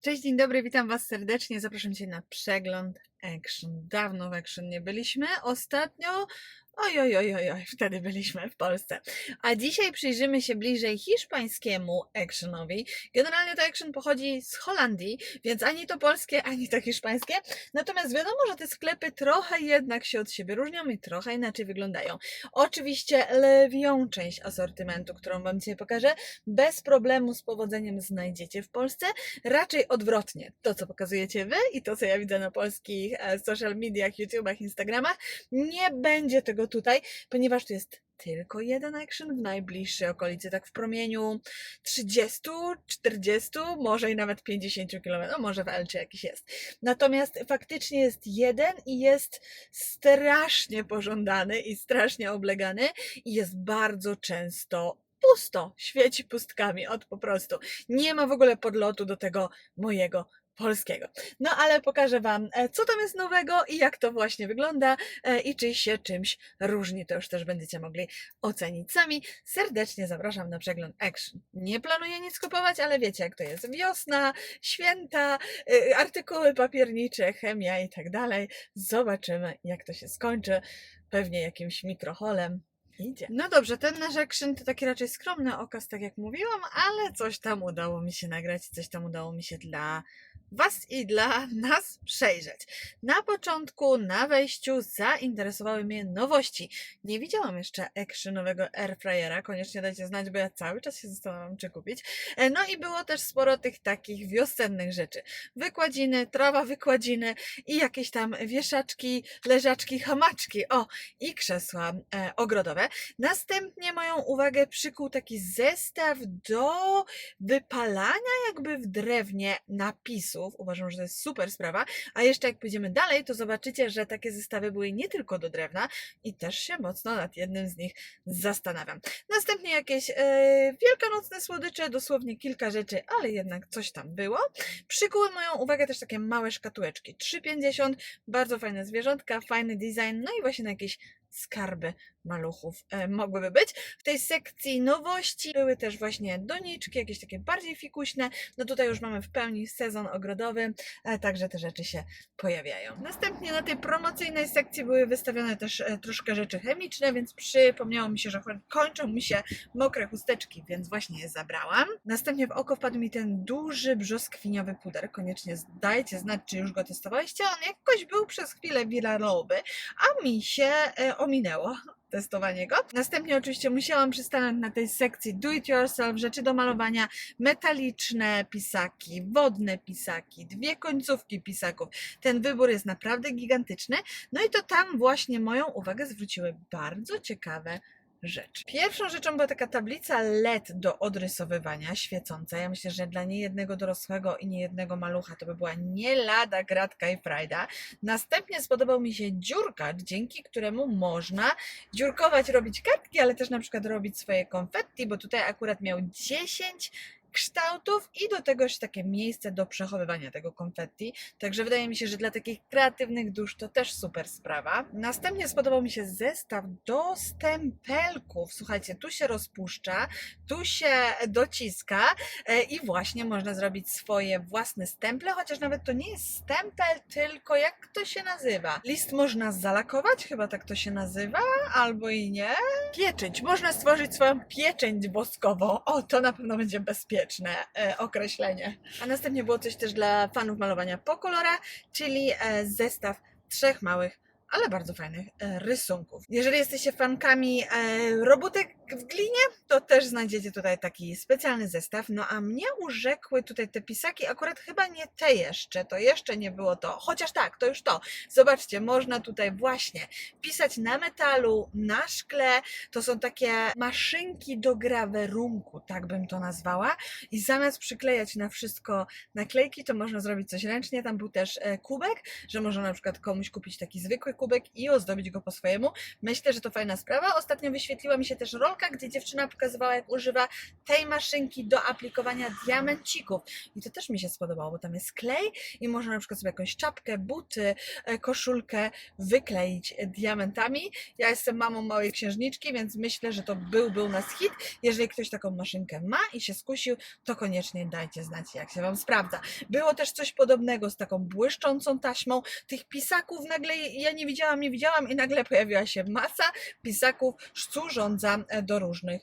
Cześć, dzień dobry, witam Was serdecznie. Zapraszam Cię na przegląd Action. Dawno w Action nie byliśmy. Ostatnio, oj, oj, oj, oj, wtedy byliśmy w Polsce. A dzisiaj przyjrzymy się bliżej hiszpańskiemu Actionowi. Generalnie to Action pochodzi z Holandii, więc ani to polskie, ani to hiszpańskie. Natomiast wiadomo, że te sklepy trochę jednak się od siebie różnią i trochę inaczej wyglądają. Oczywiście lewią część asortymentu, którą Wam dzisiaj pokażę, bez problemu z powodzeniem znajdziecie w Polsce raczej odwrotnie. To, co pokazujecie wy i to, co ja widzę na polskich e, social mediach, YouTubach, Instagramach, nie będzie tego tutaj, ponieważ tu jest tylko jeden action w najbliższej okolicy, tak w promieniu 30, 40, może i nawet 50 km, no może w Elcie jakiś jest. Natomiast faktycznie jest jeden i jest strasznie pożądany i strasznie oblegany i jest bardzo często pusto, świeci pustkami, od po prostu. Nie ma w ogóle podlotu do tego mojego polskiego. No ale pokażę Wam, e, co tam jest nowego i jak to właśnie wygląda e, i czy się czymś różni. To już też będziecie mogli ocenić sami. Serdecznie zapraszam na przegląd Action. Nie planuję nic kupować, ale wiecie jak to jest. Wiosna, święta, e, artykuły papiernicze, chemia i tak dalej. Zobaczymy jak to się skończy. Pewnie jakimś mikroholem. Idzie. No dobrze, ten nasz action to taki raczej skromny okaz, tak jak mówiłam, ale coś tam udało mi się nagrać, coś tam udało mi się dla Was i dla nas przejrzeć. Na początku, na wejściu zainteresowały mnie nowości. Nie widziałam jeszcze actionowego airfryera, koniecznie dajcie znać, bo ja cały czas się zastanawiam, czy kupić. E, No i było też sporo tych takich wiosennych rzeczy. Wykładziny, trawa wykładziny i jakieś tam wieszaczki, leżaczki, hamaczki. O, i krzesła e, ogrodowe. Następnie moją uwagę przykuł taki zestaw do wypalania jakby w drewnie napisów. Uważam, że to jest super sprawa. A jeszcze jak pójdziemy dalej, to zobaczycie, że takie zestawy były nie tylko do drewna i też się mocno nad jednym z nich zastanawiam. Następnie jakieś e, wielkanocne słodycze, dosłownie kilka rzeczy, ale jednak coś tam było. Przykuły moją uwagę też takie małe szkatułeczki. 3,50, bardzo fajne zwierzątka, fajny design, no i właśnie na jakieś skarby maluchów e, mogłyby być. W tej sekcji nowości były też właśnie doniczki, jakieś takie bardziej fikuśne. No tutaj już mamy w pełni sezon ogrodowy, e, także te rzeczy się pojawiają. Następnie na tej promocyjnej sekcji były wystawione też e, troszkę rzeczy chemiczne, więc przypomniało mi się, że kończą mi się mokre chusteczki, więc właśnie je zabrałam. Następnie w oko wpadł mi ten duży brzoskwiniowy puder. Koniecznie dajcie znać, czy już go testowaliście. On jakoś był przez chwilę wiralowy, a mi się ominęło testowanie go. Następnie oczywiście musiałam przystanąć na tej sekcji do it yourself, rzeczy do malowania, metaliczne pisaki, wodne pisaki, dwie końcówki pisaków. Ten wybór jest naprawdę gigantyczny. No i to tam właśnie moją uwagę zwróciły bardzo ciekawe rzecz. Pierwszą rzeczą była taka tablica LED do odrysowywania, świecąca. Ja myślę, że dla niejednego dorosłego i niejednego malucha to by była nie lada gratka i frajda. Następnie spodobał mi się dziurkacz, dzięki któremu można dziurkować, robić kartki, ale też na przykład robić swoje konfetti, bo tutaj akurat miał 10 kształtów i do tego jeszcze takie miejsce do przechowywania tego konfetti. Także wydaje mi się, że dla takich kreatywnych dusz to też super sprawa. Następnie spodobał mi się zestaw do stempelków. Słuchajcie, tu się rozpuszcza, tu się dociska e, i właśnie można zrobić swoje własne stemple, chociaż nawet to nie jest stempel, tylko jak to się nazywa? List można zalakować, chyba tak to się nazywa, albo i nie. Pieczęć. Można stworzyć swoją pieczęć woskową. O, to na pewno będzie bezpieczne e, określenie. A następnie było coś też dla fanów malowania po kolorach, czyli e, zestaw trzech małych ale bardzo fajnych e, rysunków. Jeżeli jesteście fankami robótek w glinie, to też znajdziecie tutaj taki specjalny zestaw. No a mnie urzekły tutaj te pisaki, akurat chyba nie te jeszcze, to jeszcze nie było to, chociaż tak, to już to. Zobaczcie, można tutaj właśnie pisać na metalu, na szkle, to są takie maszynki do grawerunku, tak bym to nazwała i zamiast przyklejać na wszystko naklejki, to można zrobić coś ręcznie. Tam był też e, kubek, że można na przykład komuś kupić taki zwykły kubek i ozdobić go po swojemu. Myślę, że to fajna sprawa. Ostatnio wyświetliła mi się też rolka tutorialka, gdzie dziewczyna pokazywała, jak używa tej maszynki do aplikowania diamencików. I to też mi się spodobało, bo tam jest klej i można na przykład sobie jakąś czapkę, buty, e, koszulkę wykleić diamentami. Ja jestem mamą małej księżniczki, więc myślę, że to byłby u nas hit. Jeżeli ktoś taką maszynkę ma i się skusił, to koniecznie dajcie znać, jak się Wam sprawdza. Było też coś podobnego z taką błyszczącą taśmą. Tych pisaków nagle ja nie widziałam, nie widziałam i nagle pojawiła się masa pisaków służąca e, do różnych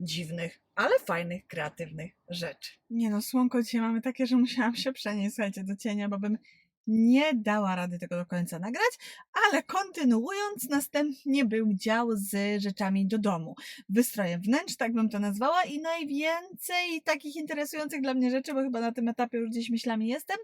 dziwnych, ale fajnych, kreatywnych rzeczy. Nie no, słonko dzisiaj mamy takie, że musiałam się przenieść, słuchajcie, do cienia, bo bym nie dała rady tego do końca nagrać, ale kontynuując, następnie był dział z rzeczami do domu. Wystrojem wnętrz, tak bym to nazwała i najwięcej takich interesujących dla mnie rzeczy, bo chyba na tym etapie już gdzieś myślami jestem,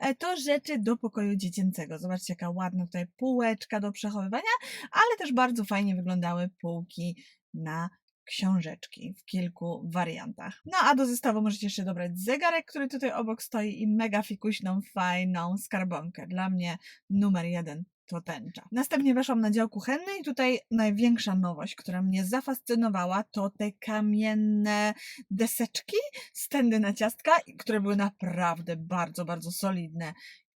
e, to rzeczy do pokoju dziecięcego. Zobaczcie, jaka ładna tutaj półeczka do przechowywania, ale też bardzo fajnie wyglądały półki na książeczki w kilku wariantach. No a do zestawu możecie jeszcze dobrać zegarek, który tutaj obok stoi i mega fikuśną, fajną skarbonkę. Dla mnie numer jeden to tęcza. Następnie weszłam na dział kuchenny i tutaj największa nowość, która mnie zafascynowała, to te kamienne deseczki, stędy na ciastka, które były naprawdę bardzo, bardzo solidne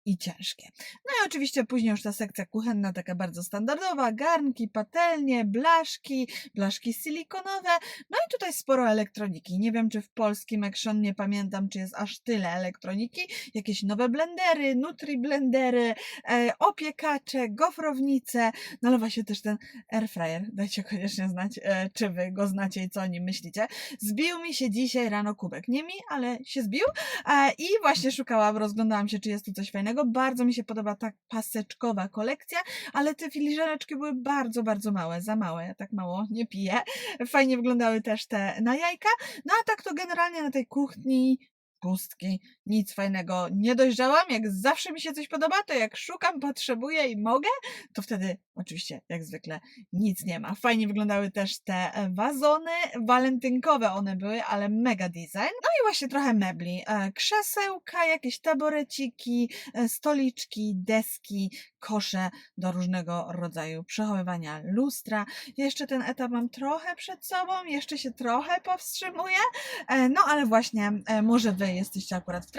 i ciężkie. No i oczywiście później już ta sekcja kuchenna, taka bardzo standardowa, garnki, patelnie, blaszki, blaszki silikonowe, no i tutaj sporo elektroniki. Nie wiem, czy w polskim Action, nie pamiętam, czy jest aż tyle elektroniki, jakieś nowe blendery, nutri blendery, e, opiekacze, gofrownice, nalewa się też ten airfryer, dajcie koniecznie znać, e, czy wy go znacie i co o nim myślicie. Zbił mi się dzisiaj rano kubek, nie mi, ale się zbił e, i właśnie szukałam, rozglądałam się, czy jest tu coś fajnego, bardzo mi się podoba ta paseczkowa kolekcja, ale te filiżaneczki były bardzo, bardzo małe, za małe, ja tak mało nie piję. Fajnie wyglądały też te na jajka, no a tak to generalnie na tej kuchni pustki, nic fajnego nie dojrzałam. Jak zawsze mi się coś podoba, to jak szukam, potrzebuję i mogę, to wtedy oczywiście, jak zwykle, nic nie ma. Fajnie wyglądały też te e, wazony, walentynkowe one były, ale mega design. No i właśnie trochę mebli. E, Krzesełka, jakieś taboreciki, e, stoliczki, deski, kosze do różnego rodzaju przechowywania lustra. Jeszcze ten etap mam trochę przed sobą, jeszcze się trochę powstrzymuję, no ale właśnie może Wy jesteście akurat w trakcie,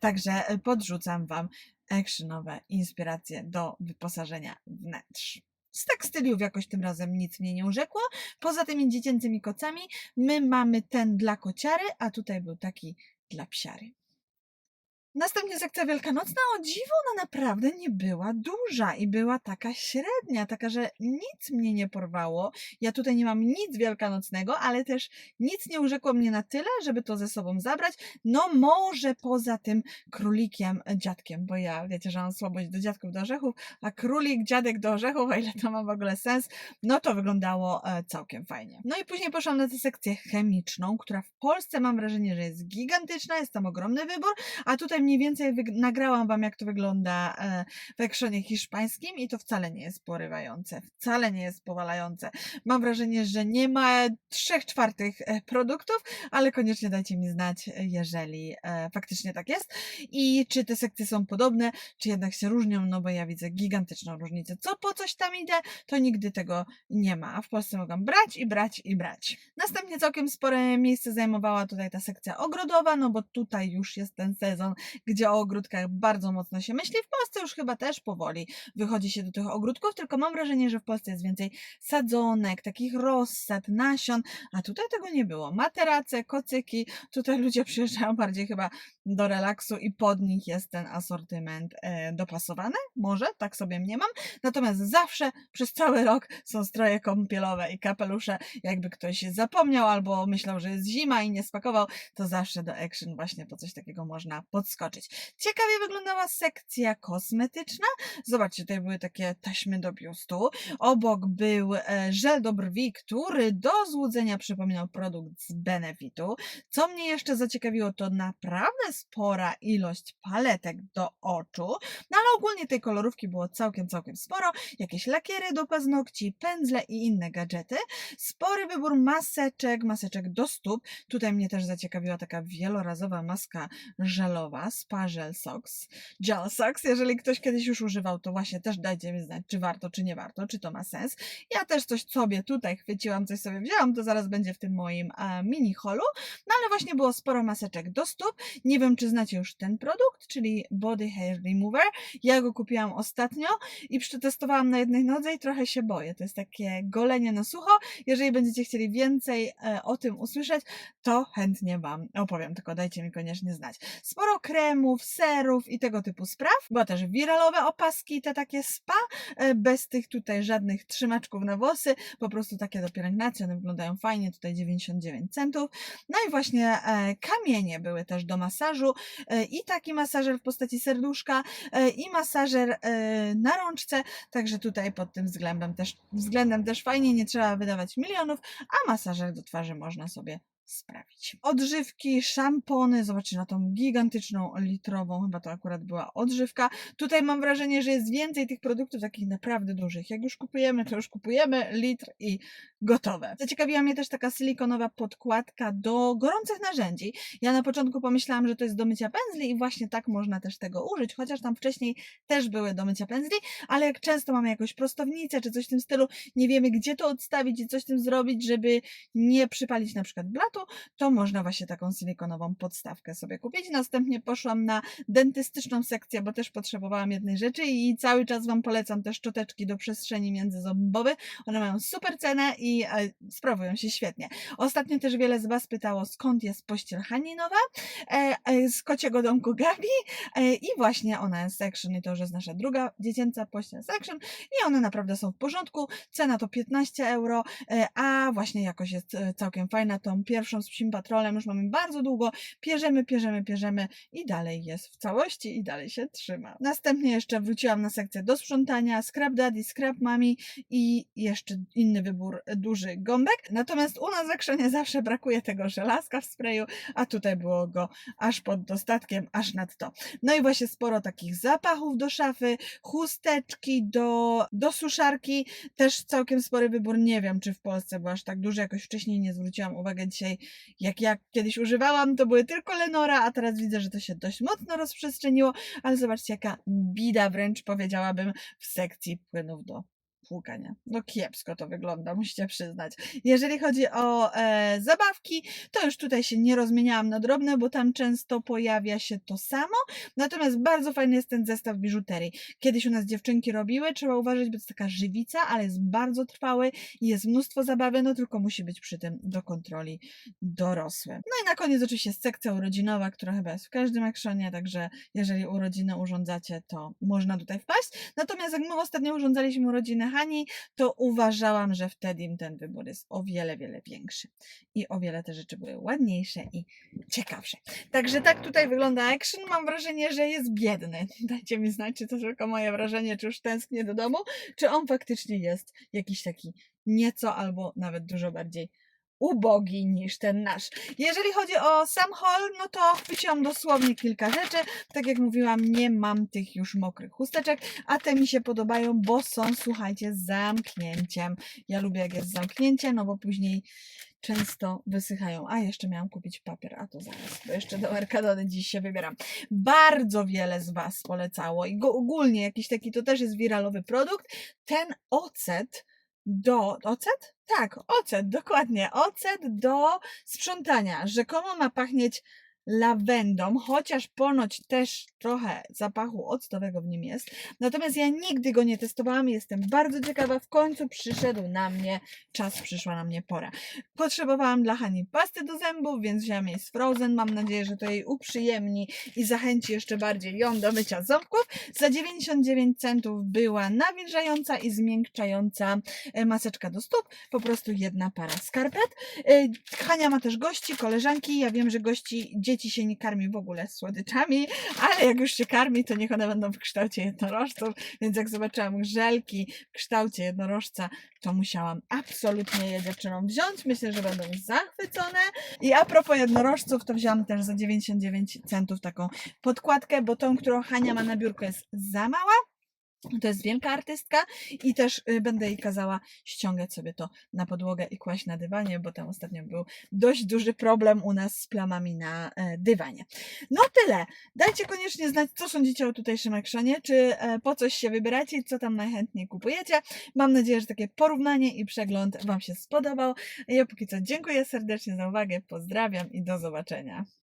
także e, podrzucam Wam actionowe inspiracje do wyposażenia wnętrz. Z tekstyliów jakoś tym razem nic mnie nie urzekło. Poza tymi dziecięcymi kocami, my mamy ten dla kociary, a tutaj był taki dla psiary. Następnie sekcja wielkanocna, o dziwo ona naprawdę nie była duża i była taka średnia, taka, że nic mnie nie porwało. Ja tutaj nie mam nic wielkanocnego, ale też nic nie urzekło mnie na tyle, żeby to ze sobą zabrać. No może poza tym królikiem, e, dziadkiem, bo ja wiecie, że mam słabość do dziadków do orzechów, a królik, dziadek do orzechów, o ile to ma w ogóle sens, no to wyglądało e, całkiem fajnie. No i później poszłam na tę sekcję chemiczną, która w Polsce mam wrażenie, że jest gigantyczna, jest tam ogromny wybór, a tutaj mniej więcej nagrałam Wam, jak to wygląda e, w akszonie hiszpańskim i to wcale nie jest porywające, wcale nie jest powalające. Mam wrażenie, że nie ma trzech czwartych e, produktów, ale koniecznie dajcie mi znać, e, jeżeli faktycznie tak jest i czy te sekcje są podobne, czy jednak się różnią, no bo ja widzę gigantyczną różnicę. Co po coś tam idę, to nigdy tego nie ma, a w Polsce mogą brać i brać i brać. Następnie całkiem spore miejsce zajmowała tutaj ta sekcja ogrodowa, no bo tutaj już jest ten sezon, gdzie o ogródkach bardzo mocno się myśli. W Polsce już chyba też powoli wychodzi się do tych ogródków, tylko mam wrażenie, że w Polsce jest więcej sadzonek, takich rozsad, nasion, a tutaj tego nie było. Materace, kocyki, tutaj ludzie przyjeżdżają bardziej chyba do relaksu i pod nich jest ten asortyment e, dopasowany. Może, tak sobie mniemam. Natomiast zawsze przez cały rok są stroje kąpielowe i kapelusze. Jakby ktoś zapomniał albo myślał, że jest zima i nie spakował, to zawsze do Action właśnie po coś takiego można podskoczyć. Ciekawie wyglądała sekcja kosmetyczna. Zobaczcie, tutaj były takie taśmy do biustu. Obok był e, żel do brwi, który do złudzenia przypominał produkt z Benefitu. Co mnie jeszcze zaciekawiło, to naprawdę spora ilość paletek do oczu, no ale ogólnie tej kolorówki było całkiem, całkiem sporo. Jakieś lakiery do paznokci, pędzle i inne gadżety. Spory wybór maseczek, maseczek do stóp. Tutaj mnie też zaciekawiła taka wielorazowa maska żelowa Spa, Gel Socks, Gel Socks. Jeżeli ktoś kiedyś już używał, to właśnie też dajcie mi znać, czy warto, czy nie warto, czy to ma sens. Ja też coś sobie tutaj chwyciłam, coś sobie wzięłam, to zaraz będzie w tym moim e, mini holu. No ale właśnie było sporo maseczek do stóp. Nie wiem, czy znacie już ten produkt, czyli Body Hair Remover. Ja go kupiłam ostatnio i przetestowałam na jednej nodze i trochę się boję. To jest takie golenie na sucho. Jeżeli będziecie chcieli więcej e, o tym usłyszeć, to chętnie Wam opowiem, tylko dajcie mi koniecznie znać. Sporo kremów, serów i tego typu spraw. Była też wiralowe opaski, te takie spa, e, bez tych tutaj żadnych trzymaczków na włosy, po prostu takie do pielęgnacji, one wyglądają fajnie, tutaj 99 centów. No i właśnie e, kamienie były też do masażu e, i taki masażer w postaci serduszka i masażer na rączce, także tutaj pod tym względem też, względem też fajnie, nie trzeba wydawać milionów, a masażer do twarzy można sobie sprawić. Odżywki, szampony, zobaczcie na tą gigantyczną litrową, chyba to akurat była odżywka. Tutaj mam wrażenie, że jest więcej tych produktów takich naprawdę dużych. Jak już kupujemy, to już kupujemy litr i gotowe. Zaciekawiła mnie też taka silikonowa podkładka do gorących narzędzi. Ja na początku pomyślałam, że to jest do mycia pędzli i właśnie tak można też tego użyć, chociaż tam wcześniej też były do mycia pędzli, ale jak często mamy jakąś prostownicę czy coś w tym stylu, nie wiemy gdzie to odstawić i coś z tym zrobić, żeby nie przypalić na przykład blatu, to można właśnie taką silikonową podstawkę sobie kupić. Następnie poszłam na dentystyczną sekcję, bo też potrzebowałam jednej rzeczy i cały czas Wam polecam te szczoteczki do przestrzeni międzyzębowych. One mają super cenę i e, sprawują się świetnie. Ostatnio też wiele z Was pytało, skąd jest pościel Haninowa e, e, z kociego domku Gabi i właśnie ona jest Section i to już jest nasza druga dziecięca pościel Section i one naprawdę są w porządku. Cena to 15 euro, a właśnie jakość jest całkiem fajna. Tą pierwszą z psim patrolem już mamy bardzo długo. Pierzemy, pierzemy, pierzemy i dalej jest w całości i dalej się trzyma. Następnie jeszcze wróciłam na sekcję do sprzątania, Scrap Daddy, Scrap Mami i jeszcze inny wybór, duży gąbek. Natomiast u nas w Actionie zawsze brakuje tego żelazka w sprayu, a tutaj było go aż pod dostatkiem, aż nad to. No i właśnie sporo takich zapachów do szafy, chusteczki do, do suszarki, też całkiem spory wybór. Nie wiem, czy w Polsce był aż tak duży, jakoś wcześniej nie zwróciłam uwagi dzisiaj, jak ja kiedyś używałam, to były tylko Lenora, a teraz widzę, że to się dość mocno rozprzestrzeniło, ale zobaczcie, jaka bida wręcz powiedziałabym w sekcji płynów do płukania. No kiepsko to wygląda, musicie przyznać. Jeżeli chodzi o e, zabawki, to już tutaj się nie rozmieniałam na drobne, bo tam często pojawia się to samo. Natomiast bardzo fajny jest ten zestaw biżuterii. Kiedyś u nas dziewczynki robiły, trzeba uważać, bo to jest taka żywica, ale jest bardzo trwały i jest mnóstwo zabawy, no tylko musi być przy tym do kontroli dorosły. No i na koniec oczywiście sekcja urodzinowa, która chyba jest w każdym actionie, także jeżeli urodziny urządzacie, to można tutaj wpaść. Natomiast jak my ostatnio urządzaliśmy urodziny Hani, to uważałam, że wtedy im ten wybór jest o wiele, wiele większy. I o wiele te rzeczy były ładniejsze i ciekawsze. Także tak tutaj wygląda action. Mam wrażenie, że jest biedny. Dajcie mi znać, czy to tylko moje wrażenie, czy już tęsknię do domu, czy on faktycznie jest jakiś taki nieco albo nawet dużo bardziej ubogi niż ten nasz. Jeżeli chodzi o sam haul, no to chwyciłam dosłownie kilka rzeczy. Tak jak mówiłam, nie mam tych już mokrych chusteczek, a te mi się podobają, bo są, słuchajcie, z zamknięciem. Ja lubię jak jest zamknięcie, no bo później często wysychają. A jeszcze miałam kupić papier, a to zaraz, bo jeszcze do Mercadony dziś się wybieram. Bardzo wiele z Was polecało i go ogólnie jakiś taki, to też jest wiralowy produkt. Ten ocet do, ocet? Tak, ocet, dokładnie. Ocet do sprzątania. Rzekomo ma pachnieć lawendą, chociaż ponoć też trochę zapachu octowego w nim jest. Natomiast ja nigdy go nie testowałam, jestem bardzo ciekawa. W końcu przyszedł na mnie czas, przyszła na mnie pora. Potrzebowałam dla Hani pasty do zębów, więc wziąłem jej z Frozen. Mam nadzieję, że to jej uprzyjemni i zachęci jeszcze bardziej ją do mycia ząbków. Za 99 centów była nawilżająca i zmiękczająca e, maseczka do stóp. Po prostu jedna para skarpet. E, Hania ma też gości, koleżanki. Ja wiem, że gości, dzieci się nie karmi w ogóle słodyczami, ale jak już się karmi, to niech one będą w kształcie jednorożców. Więc jak zobaczyłam żelki w kształcie jednorożca, to musiałam absolutnie je dziewczynom wziąć. Myślę, że będą zachwycone. I a propos jednorożców, to wziąłam też za 99 centów taką podkładkę, bo tą, którą Hania ma na biurko jest za mała. To jest wielka artystka i też y, będę jej kazała ściągać sobie to na podłogę i kłaść na dywanie, bo tam ostatnio był dość duży problem u nas z plamami na e, dywanie. No tyle. Dajcie koniecznie znać, co sądzicie o tutejszym actionie, czy e, po coś się wybieracie co tam najchętniej kupujecie. Mam nadzieję, że takie porównanie i przegląd Wam się spodobał. Ja póki co dziękuję serdecznie za uwagę, pozdrawiam i do zobaczenia.